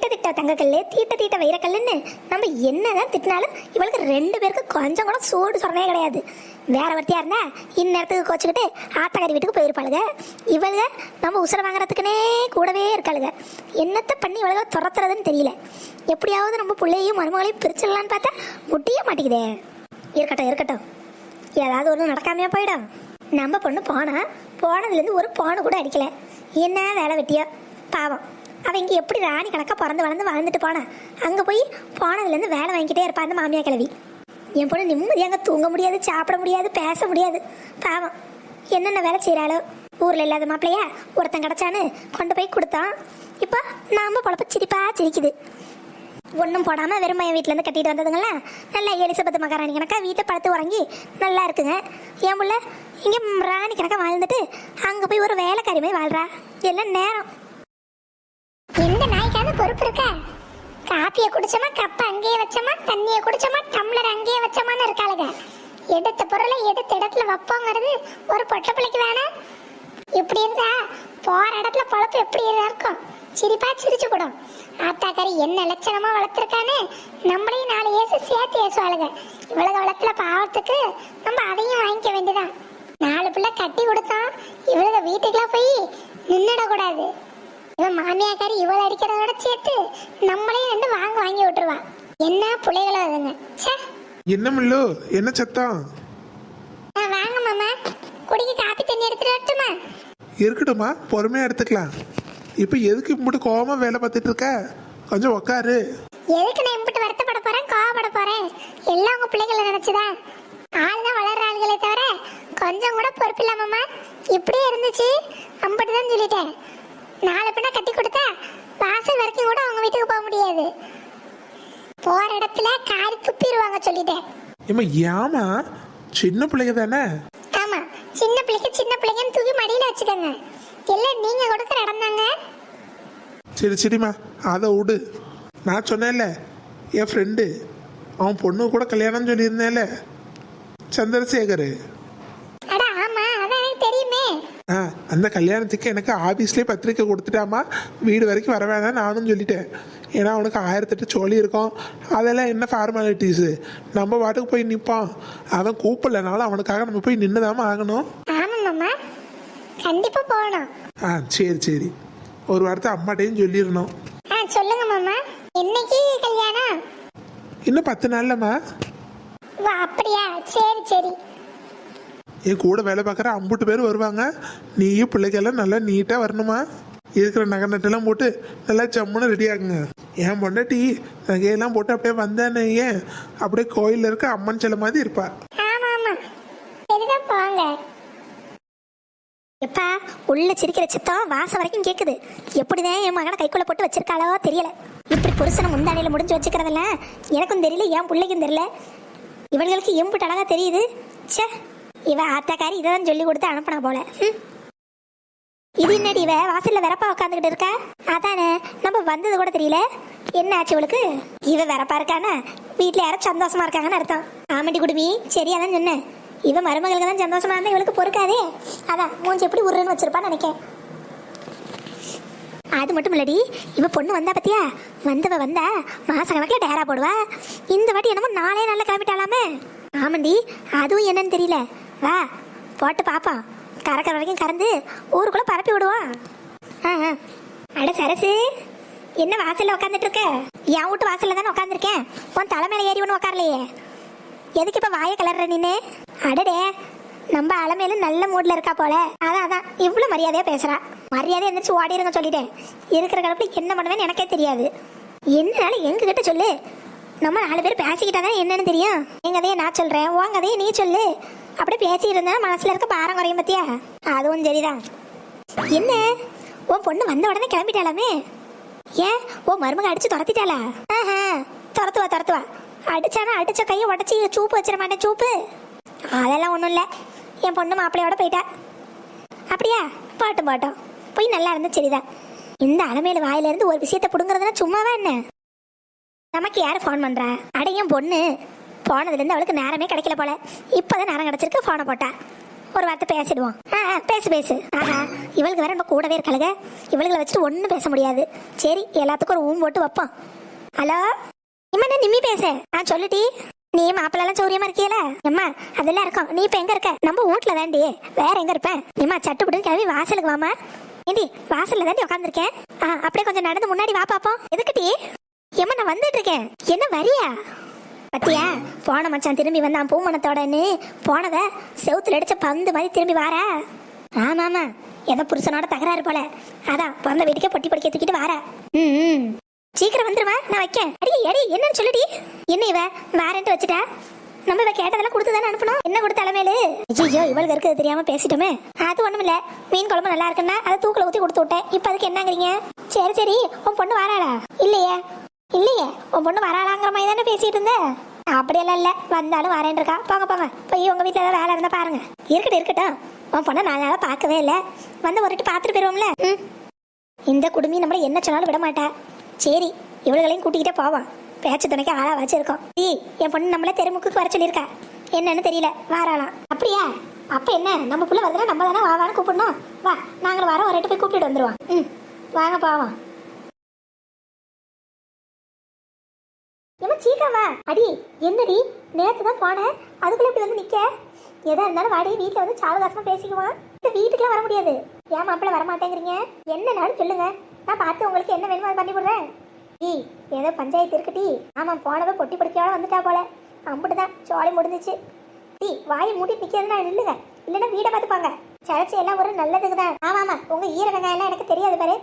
திட்ட திட்ட தங்கக்கல்லு தீட்ட தீட்ட வைரக்கல்லுன்னு நம்ம என்னதான் திட்டினாலும் இவளுக்கு ரெண்டு பேருக்கு கொஞ்சம் கூட சூடு சொன்னே கிடையாது. வேற ஒருத்தியா இருந்தா இந்நேரத்துக்கு கோச்சுக்கிட்டு ஆத்தக்காரி வீட்டுக்கு போயிருப்பாளுங்க இவளுக நம்ம உசுர வாங்குறதுக்குனே கூடவே இருக்காளுங்க என்னத்தை பண்ணி இவளுக துரத்துறதுன்னு தெரியல. எப்படியாவது நம்ம பிள்ளையும் மருமகளையும் பிரிச்சிடலான்னு பார்த்தா முட்டிய மாட்டேங்குதே இருக்கட்டும் இருக்கட்டும். ஏதாவது ஒன்று நடக்காமையா போயிடும். நம்ம பொண்ணு போனா போனதுலேருந்து ஒரு போன கூட அடிக்கல. என்ன வேலை வெட்டியா? பாவம். அவன் இங்கே எப்படி ராணி கணக்காக பிறந்து வளர்ந்து வாழ்ந்துட்டு போனா? அங்கே போய் போனதுலேருந்து வேலை வாங்கிட்டே இருப்பா அந்த மாமியா கிழவி. என் பொண்ணு நிம்மதியாக தூங்க முடியாது சாப்பிட முடியாது பேச முடியாது. பாவம். என்னென்ன வேலை செய்கிறாளோ ஊரில் இல்லாத மாப்பிள்ளையா? ஒருத்தன் கிடச்சான்னு கொண்டு போய் கொடுத்தான் இப்போ நாம பொழப்ப சிரிப்பா சிரிக்குது. ஒன்றும் போடாமல் வெறும் என் வீட்டிலேருந்து கட்டிட்டு வந்ததுங்களா? நல்லா எலிசபெத் மகாராணி கணக்கா வீட்டை படுத்து உறங்கி நல்லா இருக்குங்க. என் புள்ள இங்கே ராணி கணக்காக வாழ்ந்துட்டு அங்கே போய் ஒரு வேலைக்காரி மாதிரி வாழ்றா. எல்லாம் நேரம். எந்த நாய்க்காவது பொறுப்பு இருக்கா? காப்பியை குடிச்சோமா கப்பை அங்கேயே வச்சோமா தண்ணியை குடிச்சோமா டம்ளர் அங்கேயே வச்சோமான்னு இருக்காளுங்க. எடுத்த பொருளை எடுத்த இடத்துல வைப்போங்கிறது ஒரு பொட்டை பிள்ளைக்கு வேணாம் இப்படி இருந்தா போற இடத்துல பொழப்பு எப்படி இருக்கும்? சிரிப்பா சிரிச்சு கூடும் ஆத்தாக்காரி என்ன லட்சணமா வளர்த்துருக்கான்னு நம்மளையும் நாலு ஏசு சேர்த்து ஏசுவாளுங்க. இவ்வளவு வளர்த்துல பாவத்துக்கு நம்ம அதையும் வாங்கிக்க வேண்டியதான் நாலு பிள்ளை கட்டி கொடுத்தோம் இவ்வளவு வீட்டுக்குலாம் போய் நின்றுடக்கூடாது இவன் மாமியாக்காரி இவளை அடிக்கிறதோட சேர்த்து நம்மளையும் ரெண்டு வாங்க வாங்கி விட்டுருவா. என்ன பிள்ளைகளோ அதுங்க? ச்சே. என்ன மில்லு? என்ன சத்தம் ஆ, வாங்க மாமா. குடிக்க காப்பி தண்ணி எடுத்துட்டு வரட்டுமா? இருக்கட்டுமா பொறுமையா எடுத்துக்கலாம். இப்போ எதுக்கு இப்படி கோவமா வேலை பார்த்துட்டு இருக்க? கொஞ்சம் உக்காரு. எதுக்கு நான் இம்பிட்டு வருத்தப்பட போறேன் கோவப்பட போறேன்? எல்லாம் உங்க பிள்ளைகளை நினைச்சுதான் ஆள் தான் வளர்ற ஆளுகளே தவிர கொஞ்சம் கூட பொறுப்பு இல்லாமம்மா. இப்படியே இருந்துச்சு. அம்பிட்டு தான் சொல்லிட்டேன். நாலு பின்ன கட்டி கொடுத்தா வாசல் வரைக்கும் கூட அவங்க வீட்டுக்கு போக முடியாது. போற இடத்துல காரி துப்பிடுவாங்க சொல்லிட்டேன். ஏம்மா ஏமா சின்ன பிள்ளைங்க தானே? ஆமா சின்ன பிள்ளைக்கு சின்ன பிள்ளைங்கன்னு தூக்கி மடியில வச்சுக்கோங்க. எல்லாம் நீங்க கொடுக்குற இடம் தாங்க. சரி சரிம்மா. அதை விடு. நான் சொன்னேன்ல என் ஃப்ரெண்டு அவன் பொண்ணு கூட கல்யாணம் சொல்லியிருந்தேன்ல. சந்திரசேகர் அட ஆமா அதான் எனக்கு தெரியுமே ஆ அந்த கல்யாணத்துக்கு எனக்கு ஆஃபீஸ்லேயே பத்திரிக்கை கொடுத்துட்டாமா வீடு வரைக்கும் வர வேணாம் நானும் சொல்லிட்டேன். ஏன்னா அவனுக்கு ஆயிரத்தெட்டு சோழி இருக்கும். அதெல்லாம் என்ன ஃபார்மாலிட்டிஸு நம்ம பாட்டுக்கு போய் நிற்பான் அவன் கூப்பிடலனாலும் அவனுக்காக நம்ம போய் நின்றுதாம ஆகணும். ஆமா மாமா கண்டிப்பா போகணும். ஆ சரி சரி. ஒரு வாரத்தை அம்மாட்டையும் சொல்லிடணும். ஆ சொல்லுங்க மாமா என்னைக்கு கல்யாணம்? இன்னும் பத்து நாள்லம்மா. அப்படியா? சரி சரி. என் கூட வேலை பார்க்குற அம்புட்டு பேர் வருவாங்க. நீயும் பிள்ளைக்கெல்லாம் நல்லா நீட்டாக வரணுமா? இருக்கிற நகை நட்டெல்லாம் போட்டு நல்லா சம்முன்னு ரெடி ஆகுங்க. என் பொண்டாட்டி நகையெல்லாம் போட்டு அப்படியே வந்தானே ஏன்? அப்படியே கோயிலில் இருக்க அம்மன் சிலை மாதிரி இருப்பா. எப்பா உள்ள சிரிக்கிற சித்தம் வாசம் வரைக்கும் கேக்குது. எப்படிதான் என் மகனை கைக்குள்ள போட்டு வச்சிருக்காளோ தெரியல. இப்படி புருஷனை முந்தானையில முடிஞ்சு வச்சுக்கிறதெல்லாம் எனக்கும் தெரியல என் பிள்ளைக்கும் தெரியல. இவங்களுக்கு எம்புட்டு அழகா தெரியுது. ச்சே. இவன் ஆத்தாக்காரி இதை தான் சொல்லி கொடுத்து அனுப்பினா போல. இது என்னடி இவ? வாசல்ல வெறப்பா உட்காந்துக்கிட்டு இருக்கா? அதானே நம்ம வந்தது கூட தெரியல. என்ன ஆச்சு இவளுக்கு? இவ வெறப்பா இருக்கானா? வீட்டுல யாரும் சந்தோஷமா இருக்காங்கன்னு அர்த்தம். ஆமண்டி குடுமி சரியா தான் சொன்னேன் இவ மருமகளுக்கு தான் சந்தோஷமா இருந்தா இவளுக்கு பொறுக்காதே. அதான் மூஞ்சி எப்படி உருன்னு வச்சிருப்பான்னு நினைக்கேன். அது மட்டும் இல்லடி இவ பொண்ணு வந்தா பத்தியா? வந்தவ வந்தா மாச கணக்கில் டேரா போடுவா. இந்த வாட்டி என்னமோ நாளே நல்லா கிளம்பிட்டாலாமே ஆமாண்டி அதுவும் என்னன்னு தெரியல. வா போட்டு பார்ப்போம் கறக்கிற வரைக்கும் கறந்து ஊருக்குள்ளே பரப்பி விடுவோம் ஆ ஆ. அட சரசு என்ன வாசலில் உட்காந்துட்டு இருக்க என் வீட்டு வாசலில் தானே உட்காந்துருக்கேன் உன் தலை ஏறி ஒன்று உட்காரலையே எதுக்கு இப்போ வாயை கலர்ற நின்று அடடே நம்ம அலமையில நல்ல மூடில் இருக்கா போல. அதான் அதான். இவ்வளோ மரியாதையாக பேசுகிறா மரியாதை எந்திரிச்சு ஓடிருங்க சொல்லிட்டேன். இருக்கிற கலப்பில் என்ன பண்ணுவேன்னு எனக்கே தெரியாது. என்னால எங்ககிட்ட சொல்லு. நம்ம நாலு பேர் பேசிக்கிட்டாதான் என்னன்னு தெரியும். எங்கதையே நான் சொல்கிறேன் உங்கதையே நீ சொல்லு. அப்படியே பேசி மனசுல இருக்க பாரம் குறையும் பத்தியா? அதுவும் சரிதான். என்ன? உன் பொண்ணு வந்த உடனே கிளம்பிட்டாலாமே? ஏன்? ஓ மருமக அடிச்சு துரத்திட்டாளா? ஆஹா. துரத்துவா துரத்துவா. அடிச்சானா அடிச்ச கையை உடச்சி சூப்பு வச்சிட மாட்டேன் சூப்பு. அதெல்லாம் ஒன்றும் இல்லை. என் பொண்ணு மாப்பிள்ளையோட போயிட்டா. அப்படியா? பாட்டும் பாட்டும். போய் நல்லா இருந்தா சரிதான். இந்த அலமையில வாயிலிருந்து ஒரு விஷயத்த பிடுங்குறதுனா சும்மாவா என்ன? நமக்கு யார் ஃபோன் பண்ணுறா அட என் பொண்ணு. போனதுலேருந்து அவளுக்கு நேரமே கிடைக்கல போல. இப்போதான் நேரம் கிடைச்சிருக்கு ஃபோனை போட்டா. ஒரு வார்த்தை பேசிடுவோம். ஆ ஆ, பேசு பேசு. ஆஹா இவளுக்கு வேற நம்ம கூடவே இருக்கலங்க இவளுகளை வச்சுட்டு ஒன்றும் பேச முடியாது. சரி எல்லாத்துக்கும் ஒரு ஊம் போட்டு வைப்போம். ஹலோ? இம்மா நிம்மி பேச? ஆ சொல்லுடி. நீ மாப்பிள்ளலாம் சௌரியமா இருக்கியல? அம்மா அதெல்லாம் இருக்கும். நீ இப்ப எங்க இருக்க? நம்ம வீட்ல தாண்டி வேற எங்க இருப்பேன் நீமா சட்டுப்பட்டு கிளம்பி வாசலுக்கு வாமா ஏண்டி வாசல்ல தாண்டி உட்காந்துருக்கேன் ஆ அப்படியே கொஞ்சம் நடந்து முன்னாடி வா பாப்போம். எதுக்குடி? ஏம்மா நான் வந்துட்டு இருக்கேன். என்ன வரியா? பத்தியா? போன மச்சான் திரும்பி வந்தான் பூமணத்தோடன்னு. போனத செவுத்துல அடிச்ச பந்து மாதிரி திரும்பி வாரா. ஆமாமா ஏதோ புருஷனோட தகராறு போல. அதான் பிறந்த வீட்டுக்கே பொட்டி பொடிக்க தூக்கிட்டு வாரா. ம் சீக்கிரம் வந்துருமா நான் வைக்கேன். அடி அடி என்னன்னு சொல்லுடி. என்ன இவ வாரண்ட் வச்சுட்டா? நம்ம இவ கேட்டதெல்லாம் கொடுத்து தானே அனுப்பணும்? என்ன கொடுத்த அலமேலு ஐயோ இவளுக்கு இருக்கிறது தெரியாம பேசிட்டோமே. அது ஒண்ணும் இல்ல மீன் குழம்பு நல்லா இருக்குன்னா அதை தூக்கில ஊத்தி கொடுத்து விட்டேன். இப்ப அதுக்கு என்னங்கிறீங்க? சரி சரி உன் பொண்ணு வாராடா இல்லையே. இல்லையே உன் பொண்ணு வராளாங்கிற மாதிரி தானே பேசிட்டு இருந்த? அப்படியெல்லாம் இல்ல வந்தாலும் வரேன் இருக்கா? போங்க போங்க. போய் உங்க வீட்டுல ஏதாவது வேலை இருந்தா பாருங்க. இருக்கட்டும் இருக்கட்டும். உன் பொண்ணை நாலு நாளா பார்க்கவே இல்ல. வந்து ஒரு வாட்டி பார்த்துட்டு போயிருவோம்ல? ம்? இந்த குடும்பி நம்மள என்ன சொன்னாலும் விட மாட்டா. சரி இவளுகளையும் கூட்டிக்கிட்டே போவோம். பேச்சு துணைக்கு ஆளா வச்சிருக்கோம். ஈ என் பொண்ணு நம்மள தெருமுக்குக்கு வர சொல்லியிருக்கா. என்னன்னு தெரியல வாராளாம். அப்படியா? அப்ப என்ன? நம்ம புள்ள வந்தா நம்ம தானே வா வான்னு கூப்பிடணும். வா நாங்களும் வரோம் ஒரு ரெட்டு போய் கூப்பிட்டு வந்துருவோம் ம் வாங்க போவோம். சீக்கிரம். வா அடி என்னடி? நேற்று தான் போனேன் அதுக்குள்ள இப்படி வந்து நிக்க? எதா இருந்தாலும் வாடி வீட்டுல வந்து சாவகாசமா பேசிக்குவான் இந்த வீட்டுக்குலாம் வர முடியாது. ஏன் மாப்பிள்ள வர மாட்டேங்கிறீங்க என்னனாலும் சொல்லுங்க. நான் பார்த்து உங்களுக்கு என்ன வேணுமோ அதை பண்ணி விடுறேன். டீ ஏதோ பஞ்சாயத்து இருக்குடி ஆமா போனவ பொட்டி பிடிக்கையோட வந்துட்டா போல. அம்பிட்டுதான் சோலை முடிஞ்சிச்சு. டீ வாயை மூடி நிக்கிறதுனா நில்லுங்க. இல்லைன்னா வீடை பார்த்துப்பாங்க. சரச்சு எல்லாம் ஒரு நல்லதுக்கு தான் ஆமா ஆமா உங்க ஈர வெங்காயம் எனக்கு தெரியாது பாரு.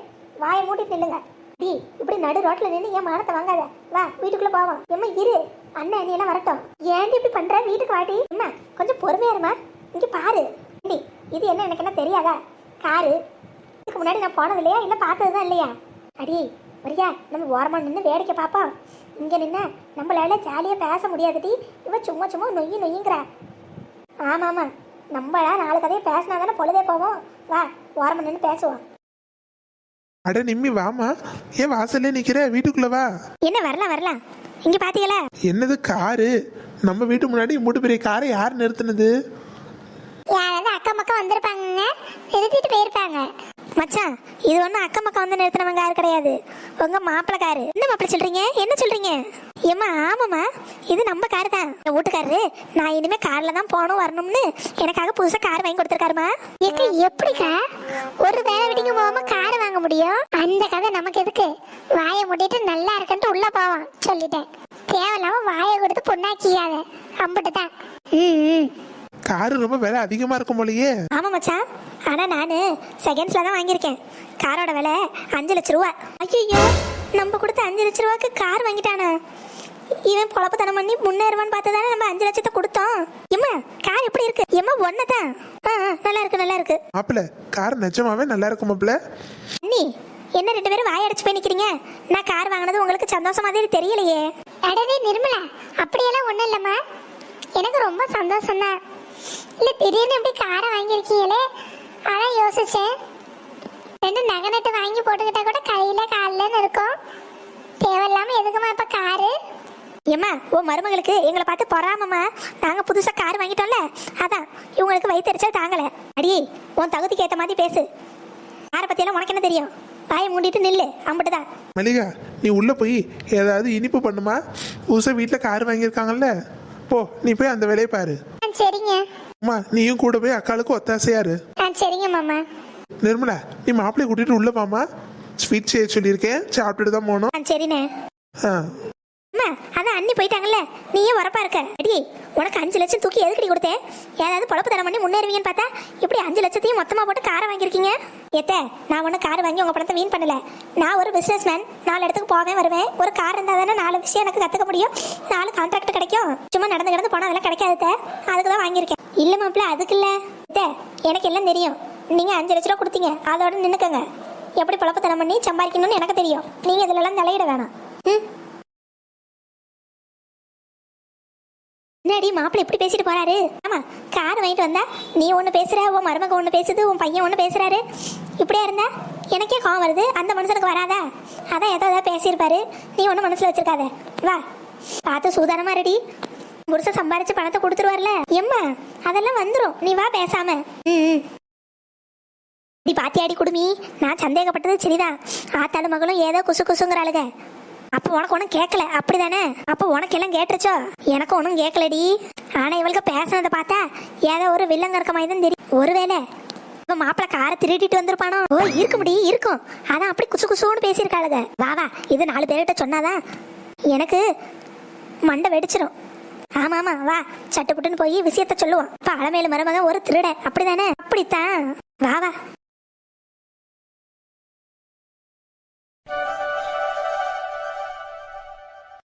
வாயை மூடி நில்லுங்க. டி இப்படி நடு ரோட்ல நின்று ஏன் மானத்தை வாங்காத? வா வீட்டுக்குள்ள போவோம். எம்மா இரு. அண்ணன் நீ எல்லாம் வரட்டும். ஏன்டி இப்படி பண்ற? வீட்டுக்கு வாடி. அம்மா கொஞ்சம் பொறுமையா இருமா. இங்க பாரு. டி இது என்ன எனக்கு என்ன தெரியாதா? காரு. இதுக்கு முன்னாடி நான் போனது இல்லையா? இல்ல பார்த்தது தான் இல்லையா? அடி வரியா நம்ம ஓரமா நின்று வேடிக்கை பார்ப்போம். இங்க நின்று நம்மளால ஜாலியா பேச முடியாதுடி. இவ சும்மா சும்மா நொய்யி நொய்யுங்கிறா. ஆமா ஆமா நம்மளா நாலு கதையை பேசினா தானே பொழுதே போவோம் வா ஓரமா நின்று பேசுவோம். அட நிம்மி வாமா ஏன் வாசல்லே நிக்கிற? வீட்டுக்குள்ள வா. என்ன வரலாம் வரலாம். இங்க பாத்தீங்களா? என்னது காரு? நம்ம வீட்டு முன்னாடி மூட்டு பெரிய காரை யார் நிறுத்துனது? யாராவது அக்கம் பக்கம் வந்திருப்பாங்க நிறுத்திட்டு போயிருப்பாங்க. மச்சான் இது ஒன்றும் அக்கம் பக்கம் வந்து நிறுத்தினவங்க யாரு கிடையாது. உங்க மாப்பிள்ளை காரு. என்ன மாப்பிள்ளை சொல்றீங்க? என்ன சொல்றீங்க? ஏம்மா ஆமாம்மா. இது நம்ம காரு தான் என் வீட்டுக்காரரு நான் இனிமே கார்ல தான் போகணும் வரணும்னு எனக்காக புதுசா கார் வாங்கி கொடுத்துருக்காருமா? ஏக்க எப்படிக்கா? ஒரு வேலை விட்டிங்க போகாம கார் வாங்க முடியும்? அந்த கதை நமக்கு எதுக்கு? வாயை மூடிட்டு நல்லா இருக்குன்ட்டு உள்ள போவோம் சொல்லிட்டேன். தேவையில்லாம வாயை கொடுத்து பொண்ணாக்கியாத அம்பிட்டு தான். ம் காரு ரொம்ப விலை அதிகமா இருக்கும் போலயே. ஆமா மச்சான். ஆனா நானு செகண்ட்ஸ்ல தான் வாங்கியிருக்கேன். காரோட விலை அஞ்சு லட்ச ரூபா. ஐயோ நம்ம கொடுத்த அஞ்சு லட்ச ரூபாய்க்கு கார் வாங்கிட்டானா? இவன் பொழப்புத்தனம் பண்ணி முன்னேறுவான்னு பார்த்து தானே நம்ம அஞ்சு லட்சத்தை கொடுத்தோம்? எம்மா கார் எப்படி இருக்கு? எம்மா ஒன்னு தான் ஆ ஆ, நல்லா இருக்கு நல்லா இருக்கு. மாப்பிள்ள கார் நிஜமாவே நல்லா இருக்கும் மாப்பிள்ள அண்ணி என்ன ரெண்டு பேரும் வாய் அடைச்சு போய் நிக்கிறீங்க? நான் கார் வாங்கினது உங்களுக்கு சந்தோஷம் மாதிரி தெரியலையே. அடடே நிர்மலா அப்படியெல்லாம் ஒண்ணும் இல்லம்மா. எனக்கு ரொம்ப சந்தோஷம் தான் இல்ல திடீர்னு இப்படி காரை வாங்கியிருக்கீங்களே? அதான் யோசிச்சேன். ரெண்டு நகை நட்டு வாங்கி போட்டுக்கிட்டா கூட கையில கால்லன்னு இருக்கும். தேவையில்லாம எதுக்குமா இப்ப காரு ஏம்மா உன் மருமகளுக்கு எங்களை பார்த்து பொறாமம்மா. நாங்க புதுசா கார் வாங்கிட்டோம்ல அதான் இவங்களுக்கு வயிற்றுச்சல் தாங்கல. அடி உன் தகுதிக்கு ஏத்த மாதிரி பேசு. காரை பத்தியெல்லாம் உனக்கு என்ன தெரியும்? வாயை மூடிட்டு நில்லு அம்பிட்டுதான். மல்லிகா நீ உள்ள போய் ஏதாவது இனிப்பு பண்ணுமா? புதுசா வீட்டில் கார் வாங்கியிருக்காங்கல்ல. போ நீ போய் அந்த வேலையை பாரு. ஆ சரிங்க. அம்மா நீயும் கூட போய் அக்காளுக்கு ஒத்தாசையாரு ஆ சரிங்க மாமா. நிர்மலா நீ மாப்பிள்ளைய கூட்டிட்டு உள்ள வாமா ஸ்வீட் செய்ய சொல்லியிருக்கேன் சாப்பிட்டுட்டு தான் போகணும். ஆ சரிண்ணே. ஆ. அம்மா அதான் அண்ணி போயிட்டாங்கல்ல. நீயே உரப்பா இருக்க. அடி உனக்கு அஞ்சு லட்சம் தூக்கி எதுக்கடி கொடுத்தேன் ஏதாவது பொழப்பு தரம் பண்ணி முன்னேறுவீங்கன்னு பார்த்தா இப்படி அஞ்சு லட்சத்தையும் மொத்தமா போட்டு காரை வாங்கியிருக்கீங்க? ஏத்த நான் ஒன்றும் கார் வாங்கி உங்க பணத்தை வீண் பண்ணல. நான் ஒரு பிசினஸ் மேன் நாலு இடத்துக்கு போவேன் வருவேன். ஒரு கார் இருந்தால் தானே நாலு விஷயம் எனக்கு கற்றுக்க முடியும். நாலு கான்ட்ராக்ட் கிடைக்கும். சும்மா நடந்து கிடந்து போனால் அதெல்லாம் கிடைக்காது அதுக்கு தான் வாங்கியிருக்கேன். இல்லை மாப்பிள்ள அதுக்கு இல்லை. எனக்கு எல்லாம் தெரியும். நீங்க அஞ்சு லட்ச ரூபா கொடுத்தீங்க. அதோட நின்னுக்கங்க. எப்படி பொழப்பு தரம் பண்ணி சம்பாதிக்கணும்னு எனக்கு தெரியும். நீங்க இதுலலாம் தலையிட வேணாம். ம்? என்னடி மாப்பிள்ள எப்படி பேசிட்டு போறாரு? ஆமா கார் வாங்கிட்டு வந்தா நீ ஒண்ணு பேசுற உன் மருமக ஒண்ணு பேசுது உன் பையன் ஒண்ணு பேசுறாரு. இப்படியா இருந்தா? எனக்கே கோவம் வருது. அந்த மனுஷனுக்கு வராதா? அதான் ஏதோ ஏதாவது பேசியிருப்பாரு. நீ ஒன்றும் மனசுல வச்சிருக்காத. வா. பார்த்து சூதானமா ரெடி புருஷன் சம்பாரிச்சு பணத்தை கொடுத்துருவார்ல. எம்மா அதெல்லாம் வந்துடும் நீ வா பேசாம. ம் நீ பாத்தியாடி குடுமி. நான் சந்தேகப்பட்டது சரிதான் ஆத்தாளு மகளும் ஏதோ குசு குசுங்கிறாளுக அப்போ உனக்கு ஒன்றும் கேட்கல அப்படிதானே? அப்போ உனக்கு எல்லாம் கேட்டுருச்சோ? எனக்கு ஒன்றும் கேட்கலடி ஆனால் இவளுக்கு பேசுனதை பார்த்தா ஏதோ ஒரு வில்லங்க இருக்க மாதிரி தான் தெரியும். ஒருவேளை இப்போ மாப்பிள்ள காரை திருடிட்டு வந்திருப்பானோ? ஓ இருக்க முடியும் இருக்கும். அதான் அப்படி குசு குசுன்னு பேசியிருக்காளுங்க. வா வா இது நாலு பேர்கிட்ட சொன்னாதான் எனக்கு மண்டை வெடிச்சிடும் ஆமா ஆமா வா சட்டுப்புட்டுன்னு போய் விஷயத்த சொல்லுவோம். இப்போ அலமேலு மருமகன் ஒரு திருட. அப்படிதானே? அப்படித்தான். வா வா.